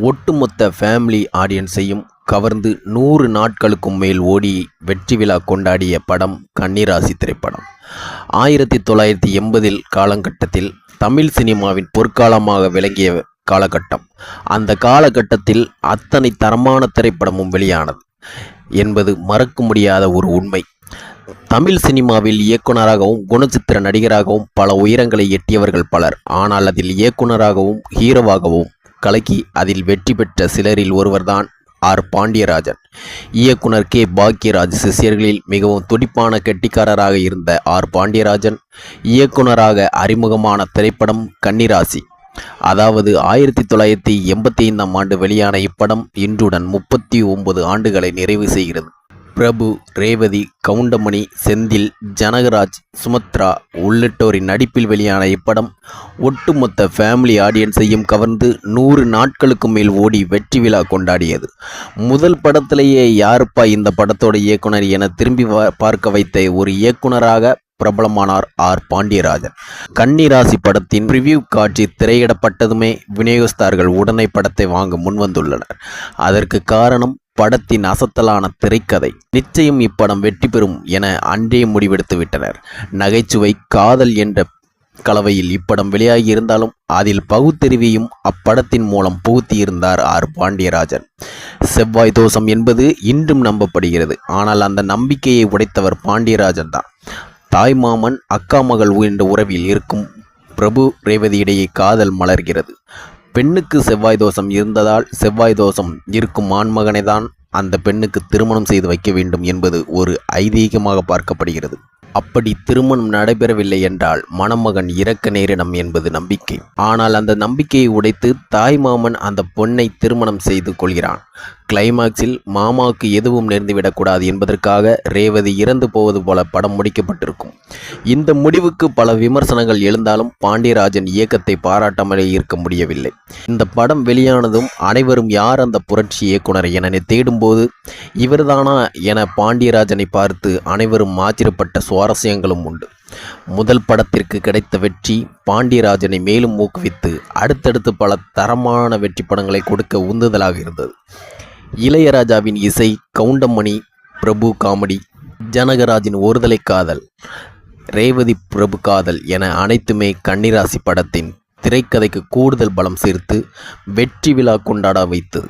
ஒட்டுமொத்த ஃபேமிலி ஆடியன்ஸையும் கவர்ந்து நூறு நாட்களுக்கும் மேல் ஓடி வெற்றி விழா கொண்டாடிய படம் கன்னிராசி திரைப்படம். ஆயிரத்தி தொள்ளாயிரத்தி எண்பதில் காலகட்டத்தில் தமிழ் சினிமாவின் பொற்காலமாக விளங்கிய காலகட்டம். அந்த காலகட்டத்தில் அத்தனை தரமான திரைப்படமும் வெளியானது என்பது மறக்க முடியாத ஒரு உண்மை. தமிழ் சினிமாவில் இயக்குனராகவும் குணச்சித்திர நடிகராகவும் பல உயரங்களை எட்டியவர்கள் பலர். ஆனால் அதில் இயக்குனராகவும் ஹீரோவாகவும் கலக்கி அதில் வெற்றி பெற்ற சிலரில் ஒருவர்தான் ஆர். பாண்டியராஜன். இயக்குனர் கே. பாக்யராஜ் சிஷியர்களில் மிகவும் துடிப்பான கெட்டிக்காரராக இருந்த ஆர். பாண்டியராஜன் இயக்குனராக அறிமுகமான திரைப்படம் கன்னிராசி. அதாவது ஆயிரத்தி தொள்ளாயிரத்தி எண்பத்தி ஐந்தாம் ஆண்டு வெளியான இப்படம் இன்றுடன் முப்பத்தி ஒன்பது ஆண்டுகளை நிறைவு செய்கிறது. பிரபு ரேவதி கவுண்டமணி செந்தில் ஜனகராஜ் சுமத்ரா உள்ளிட்டோரின் நடிப்பில் வெளியான இப்படம் ஒட்டுமொத்த ஃபேமிலி ஆடியன்ஸையும் கவர்ந்து நூறு நாட்களுக்கு மேல் ஓடி வெற்றி விழா கொண்டாடியது. முதல் படத்திலேயே யாருப்பா இந்த படத்தோட இயக்குனர் என திரும்பி பார்க்க வைத்த ஒரு இயக்குனராக பிரபலமானார் ஆர். பாண்டியராஜன். கன்னிராசி படத்தின் ரிவ்யூ காட்சி திரையிடப்பட்டதுமே விநியோகஸ்தார்கள் உடனே படத்தை வாங்க முன்வந்துள்ளனர். அதற்கு காரணம் படத்தின் அசத்தலான திரைக்கதை. நிச்சயம் இப்படம் வெற்றி பெறும் என அன்றே முடிவெடுத்து விட்டனர். நகைச்சுவை காதல் என்ற கலவையில் இப்படம் வெளியாகி இருந்தாலும் அதில் பகுத்தறிவையும் அப்படத்தின் மூலம் புகுத்தியிருந்தார் ஆர். பாண்டியராஜன். செவ்வாய் தோஷம் என்பது இன்றும் நம்பப்படுகிறது. ஆனால் அந்த நம்பிக்கையை உடைத்தவர் பாண்டியராஜன் தான். தாய் மாமன் அக்கா மகள் என்ற உறவில் இருக்கும் பிரபு ரேவதி இடையே காதல் மலர்கிறது. பெண்ணுக்கு செவ்வாய் தோஷம் இருந்ததால் செவ்வாய் தோஷம் இருக்கும் ஆண்மகனை தான் அந்த பெண்ணுக்கு திருமணம் செய்து வைக்க வேண்டும் என்பது ஒரு ஐதீகமாக பார்க்கப்படுகிறது. அப்படி திருமணம் நடைபெறவில்லை என்றால் மணமகன் இறக்க நேரிடம் என்பது நம்பிக்கை. ஆனால் அந்த நம்பிக்கையை உடைத்து தாய் மாமன் அந்த பொண்ணை திருமணம் செய்து கொள்கிறான். கிளைமாக்ஸில் மாமாவுக்கு எதுவும் நேர்ந்துவிடக்கூடாது என்பதற்காக ரேவதி இறந்து போவது போல படம் முடிக்கப்பட்டிருக்கும். இந்த முடிவுக்கு பல விமர்சனங்கள் எழுந்தாலும் பாண்டியராஜன் இயக்கத்தை பாராட்டாமலே இருக்க முடியவில்லை. இந்த படம் வெளியானதும் அனைவரும் யார் அந்த புரட்சி இயக்குனர் என தேடும்போது இவர்தானா என பாண்டியராஜனை பார்த்து அனைவரும் ஆச்சரியப்பட்ட சுவாரஸ்யங்களும் உண்டு. முதல் படத்திற்கு கிடைத்த வெற்றி பாண்டியராஜனை மேலும் ஊக்குவித்து அடுத்தடுத்து பல தரமான வெற்றி படங்களை கொடுக்க உந்துதலாக இருந்தது. இளையராஜாவின் இசை கவுண்டமணி பிரபு காமெடி ஜனகராஜின் ஒருதலை காதல் ரேவதி பிரபு காதல் என அனைத்துமே கன்னிராசி படத்தின் திரைக்கதைக்கு கூடுதல் பலம் சேர்த்து வெற்றி விழா கொண்டாட வைத்தது.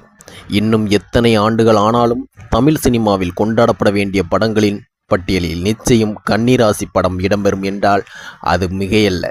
இன்னும் எத்தனை ஆண்டுகள் ஆனாலும் தமிழ் சினிமாவில் கொண்டாடப்பட வேண்டிய படங்களின் பட்டியலில் நிச்சயம் கன்னிராசி படம் இடம்பெறும் என்றால் அது மிகையல்ல.